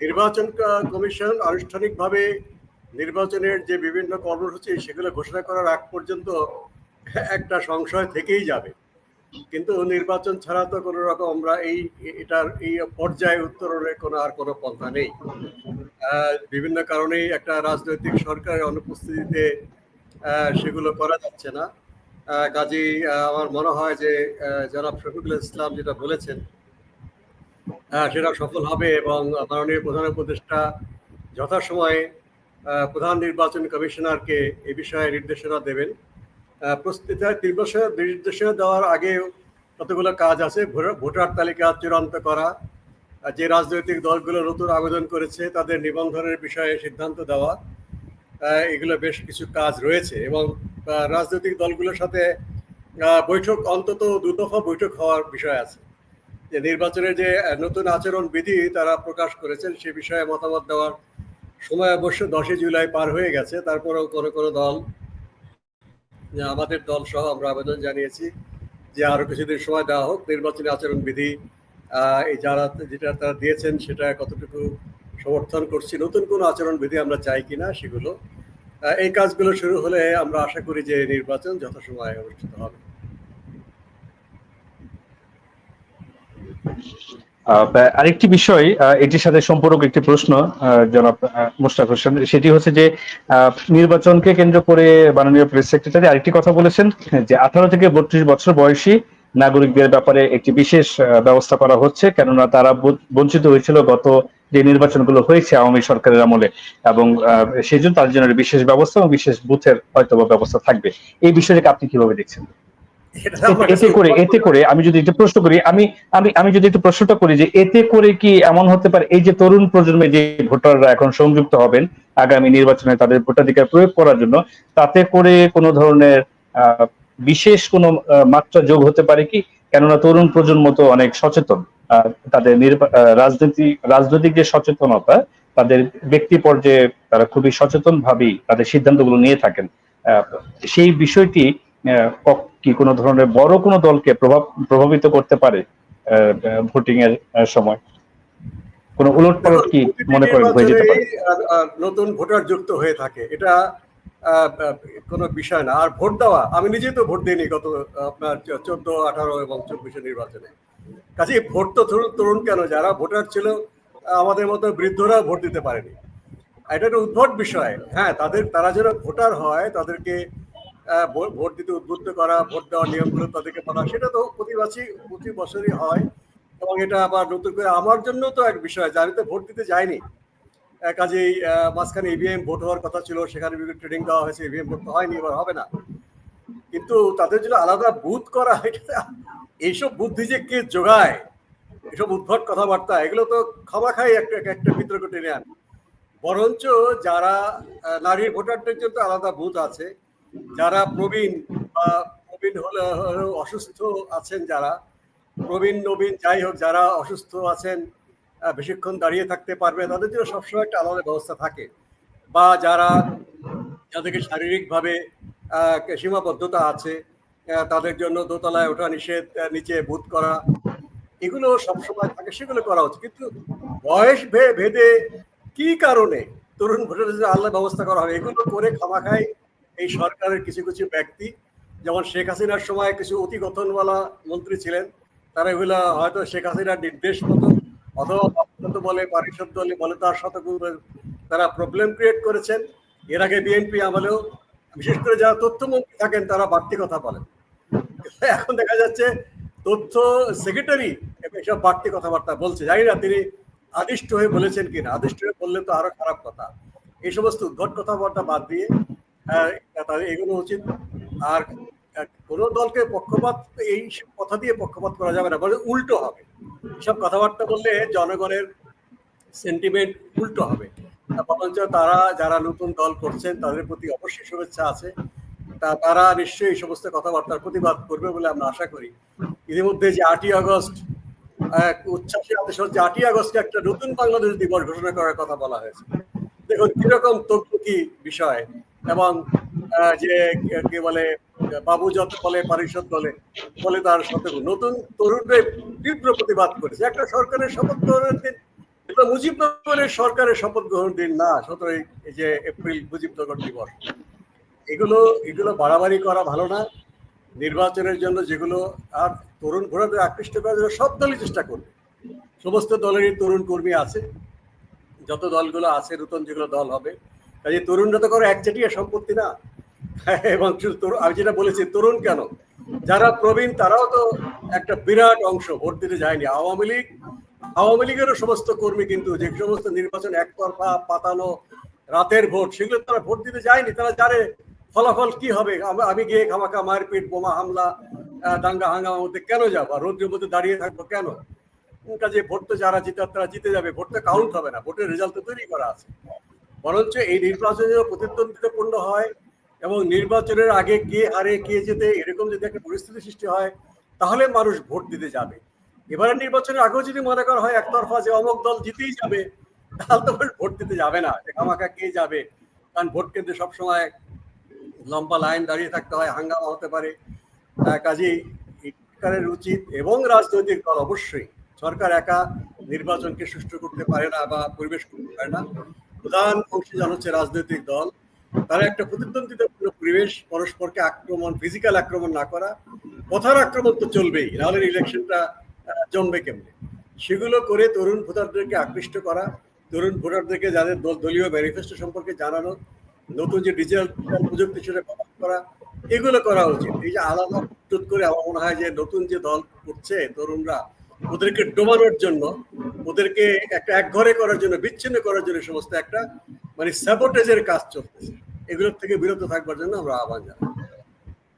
নির্বাচন কমিশন আনুষ্ঠানিকভাবে নির্বাচনের যে বিভিন্ন কর্মসূচি, সেগুলো ঘোষণা করার আগ পর্যন্ত একটা সংশয় থেকেই যাবে। কিন্তু নির্বাচন ছাড়া তো কোনো রকম আমরা এই, এটার এই পর্যায়ে উত্তরণের কোনো আর কোনো পন্থা নেই। বিভিন্ন কারণেই একটা রাজনৈতিক সরকারের অনুপস্থিতিতে সেগুলো করা যাচ্ছে না। কাজেই আমার মনে হয় যে জনাব শফিকুল ইসলাম যেটা বলেছেন সেটা সফল হবে এবং মাননীয় প্রধান উপদেষ্টা যথাসময়ে প্রধান নির্বাচন কমিশনারকে এ বিষয়ে নির্দেশনা দেবেন। প্রস্তুতি নির্বাচন নির্দেশনা দেওয়ার আগে কতগুলো কাজ আছে ভোটার তালিকা চূড়ান্ত করা যে রাজনৈতিক দলগুলো নতুন আবেদন করেছে তাদের নিবন্ধনের বিষয়ে সিদ্ধান্ত দেওয়া এগুলো বেশ কিছু কাজ রয়েছে এবং রাজনৈতিক দলগুলোর সাথে বৈঠক অন্তত দুদফা বৈঠক হওয়ার বিষয় আছে। যে নির্বাচনের যে নতুন আচরণ বিধি তারা প্রকাশ করেছেন, সে বিষয়ে মতামত দেওয়ার সময় অবশ্য দশই জুলাই পার হয়ে গেছে। তারপরেও কোনো কোনো দল আমাদের দল সহ আমরা আবেদন জানিয়েছি যে আরও কিছুদিন সময় দেওয়া হোক। নির্বাচনী আচরণ বিধি এই যারা, যেটা তারা দিয়েছেন সেটা কতটুকু সমর্থন করছি, নতুন কোনো আচরণ বিধি আমরা চাই কিনা সেগুলো এই কাজগুলো শুরু হলে আমরা আশা করি যে নির্বাচন যথাসময়ে অনুষ্ঠিত হবে। আরেকটি বিষয় এটির সাথে সম্পর্ক একটি প্রশ্ন জনাব আহ, মুশতাক হোসেন। সেটি হচ্ছে যে নির্বাচনকে কেন্দ্র করে মাননীয় প্রেস সেক্রেটারি আরেকটি কথা বলেছেন যে আঠারো থেকে বত্রিশ বছর বয়সী নাগরিকদের ব্যাপারে একটি বিশেষ ব্যবস্থা করা হচ্ছে কেননা তারা বঞ্চিত হয়েছিল গত যে নির্বাচনগুলো হয়েছে আওয়ামী সরকারের আমলে এবং সেই জন্য তার জন্য বিশেষ ব্যবস্থা এবং বিশেষ বুথের হয়তো ব্যবস্থা থাকবে। এই বিষয়টাকে আপনি কীভাবে দেখছেন? এতে- করে এতে করে আমি যদি একটু প্রশ্ন করি আমি আমি আমি যদি একটু প্রশ্নটা করি যে এতে করে কি এমন হতে পারে? এই যে তরুণ প্রজন্মে যে ভোটাররা এখন সংযুক্ত হবেন আগামী নির্বাচনে তাদের ভোটাধিকার প্রয়োগ করার জন্য তাতে করে কোনো ধরনের বিশেষ কোনো মাত্রা যোগ হতে পারে কি? কেননা তরুণ প্রজন্ম তো অনেক সচেতন। আহ, তাদের রাজনীতি রাজনৈতিক যে সচেতনতা তাদের ব্যক্তি পর্যায়ে তারা খুবই সচেতন ভাবেই তাদের সিদ্ধান্তগুলো নিয়ে থাকেন। আহ, সেই বিষয়টি ক- কোনো ধরনের বড় কোনো দলকে প্রভাব প্রভাবিত করতে পারে ভোটিং এর সময়? কোনো উলটপালট কি মনে করেন হয়ে যেতে পারে? নতুন ভোটার যুক্ত হয়ে থাকে এটা কোনো বিষয় না। আর ভোট দেওয়া আমি নিজেই তো ভোট দিইনি গত আপনার চোদ্দ আঠারো এবং চব্বিশে নির্বাচনে। কাজে ভোট তো তরুণ তরুণ কেন? যারা ভোটার ছিল আমাদের মতো বৃদ্ধরা ভোট দিতে পারেনি। এটা একটা উদ্ভট বিষয়। হ্যাঁ তাদের তারা যেন ভোটার হয় তাদেরকে ভোট দিতে উদ্বুদ্ধ করা ভোট দেওয়ার নিয়মগুলো তাদেরকে বলা সেটা তো প্রতি বছরই প্রতি বছরই হয়। এবং এটা আবার নতুন করে আমার জন্য তো এক বিষয় যে আমি তো ভোট দিতে যাইনি। কাজেই মাঝখানে ইভিএম ভোট হওয়ার কথা ছিল সেখানে বিভিন্ন ট্রেনিং দেওয়া হয়েছে ইভিএম ভোট তো হয়নি এবার হবে না। কিন্তু তাদের জন্য আলাদা বুথ করা এটা এইসব বুদ্ধি যে কে যোগায় এসব উদ্ভট কথাবার্তা এগুলো তো খামাখাই একটা একটা বিতর্ক টেনে আনে। বরঞ্চ যারা আহ, নারী ভোটারদের জন্য আলাদা বুথ আছে। যারা প্রবীণ বা প্রবীণ হলে অসুস্থ আছেন যারা, প্রবীণ, নবীন, যাই হোক, যারা অসুস্থ আছেন বেশিক্ষণ দাঁড়িয়ে থাকতে পারবে, তাদের জন্য সবসময় একটা আলাদা ব্যবস্থা থাকে। বা যারা যাদেরকে শারীরিকভাবে সীমাবদ্ধতা আছে তাদের জন্য দোতলায় ওঠা নিষেধ নিচে বুথ করা, এগুলো সবসময় থাকে, সেগুলো করা উচিত। কিন্তু বয়স ভেদে কি কারণে তরুণ ভোটারদের আলাদা ব্যবস্থা করা হবে? এগুলো করে খামাখাই এই সরকারের কিছু কিছু ব্যক্তি, যেমন শেখ হাসিনার সময় কিছু অতি গঠনওয়ালা মন্ত্রী ছিলেন, তারা এগুলো হয়তো শেখ হাসিনার নির্দেশ মতো অথবা বলে পারিষদ দলে বলে তার সাথে তারা প্রবলেম ক্রিয়েট করেছেন। এর আগে বিএনপি আমলেও বিশেষ করে যারা তথ্যমন্ত্রী থাকেন, তারা বাড়তি কথা বলেন। এখন দেখা যাচ্ছে তথ্য সেক্রেটারি এসব বাড়তি কথাবার্তা বলছে। জানি না তিনি আদিষ্ট হয়ে বলেছেন কিনা। আদিষ্ট হয়ে বললে তো আরও খারাপ কথা। এই সমস্ত উদ্ভট কথাবার্তা বাদ দিয়ে তাদের এগুলো উচিত। আর কোনো দলকে পক্ষপাত, এই কথা দিয়ে পক্ষপাত করা যাবে না বলে উল্টো হবে। সব কথাবার্তা বললে জনগণের সেন্টিমেন্ট উল্টো হবে। বরঞ্চ তারা, যারা নতুন দল করছেন, তাদের প্রতি অবশ্যই শুভেচ্ছা আছে। তা তারা নিশ্চয়ই এই সমস্ত কথাবার্তার প্রতিবাদ করবে বলে আমরা আশা করি। ইতিমধ্যে যে আটই আগস্ট, এক উচ্ছ্বাসী আদেশ হচ্ছে, আটই আগস্টকে একটা নতুন বাংলাদেশ দিবস ঘোষণা করার কথা বলা হয়েছে। দেখুন, কীরকম তকলুকি বিষয়। এবং যে, কি- বলে, বাবু যত বলে, পারিষদ বলে বলে তার সাথে নতুন তরুণদের তীব্র প্রতিবাদ করেছে। একটা সরকারের শপথ গ্রহণের দিন, এটা মুজিবনগরের সরকারের শপথ গ্রহণ দিন না, সতেরোই যে এপ্রিল মুজিবনগর দিবস। এগুলো এগুলো বাড়াবাড়ি করা ভালো না। নির্বাচনের জন্য যেগুলো আর তরুণ ভোটারদের আকৃষ্ট করার জন্য সব দলই চেষ্টা করবে। সমস্ত দলেরই তরুণ কর্মী আছে। যত দলগুলো আছে, নতুন যেগুলো দল হবে কাজে তরুণরা তো করে একচেটিয়া সম্পত্তি না। এবং আমি যেটা বলেছি, তরুণ কেন? যারা প্রবীণ, তারাও তো একটা বিরাট অংশ, ভোট দিতে যায়নি। আওয়ামী লীগ, আওয়ামী লীগেরও সমস্ত কর্মী কিন্তু, যে সমস্ত নির্বাচন একতরফা, পাতানো, রাতের ভোট, সেগুলো তারা ভোট দিতে যায়নি। তারা জানে ফলাফল কি হবে। আমি গিয়ে খামাখা, মারপিট, বোমা হামলা দাঙ্গা হাঙ্গামার মধ্যে কেন যাব? রৌদ্রের মধ্যে দাঁড়িয়ে থাকব কেন? কাজে ভোট তো যারা জিতার, তারা জিতে যাবে। ভোট তো কাউন্ট হবে না। ভোটের রেজাল্ট তো তৈরি করা আছে। বরঞ্চ এই নির্বাচন প্রতিদ্বন্দ্বিতাপূর্ণ হয় এবং নির্বাচনের আগে কে হারে কে যেতে এরকম যদি একটা পরিস্থিতি সৃষ্টি হয়, তাহলে মানুষ ভোট দিতে যাবে। এবারের নির্বাচনের আগেও যদি মনে করা হয় একতরফা যে অমুক দল জিতেই যাবে, তাহলে তো ভোট দিতে যাবে না। খামাখা কে যাবে, কারণ ভোট কেন্দ্রে সবসময় লম্বা লাইন দাঁড়িয়ে থাকতে হয়, হাঙ্গামা হতে পারে। কাজেই সরকারের উচিত এবং রাজনৈতিক দল অবশ্যই। সরকার একা নির্বাচনকে সুষ্ঠু করতে পারে না বা পরিবেশ করতে পারে না। প্রধান অংশীদার হচ্ছে রাজনৈতিক দল, তারা একটা প্রতিদ্বন্দ্বিতাপূর্ণ পরিবেশ, পরস্পরকে আক্রমণ ফিজিক্যাল আক্রমণ না করা কথার আক্রমণ তো চলবেই নাহলে ইলেকশনটা জমবে কেমনে? সেগুলো করে তরুণ ভোটারদেরকে আকৃষ্ট করা, তরুণ ভোটারদেরকে যাদের দল- দলীয় ম্যানিফেস্টো সম্পর্কে জানানো, নতুন যে ডিজিটাল প্রযুক্তি সেটা ব্যবহার করা, এগুলো করা উচিত। এই যে আলাদা প্রস্তুত করে আমার মনে হয় যে নতুন যে দল করছে তরুণরা, ওদেরকে ডোবানোর জন্য ওদেরকে একটা এক ঘরে করার জন্য, বিচ্ছিন্ন করার জন্য সমস্ত একটা মানে স্যাবোটেজের কাজ চলতেছে। এগুলোর থেকে বিরত থাকবার জন্য আমরা আহ্বান জানাই।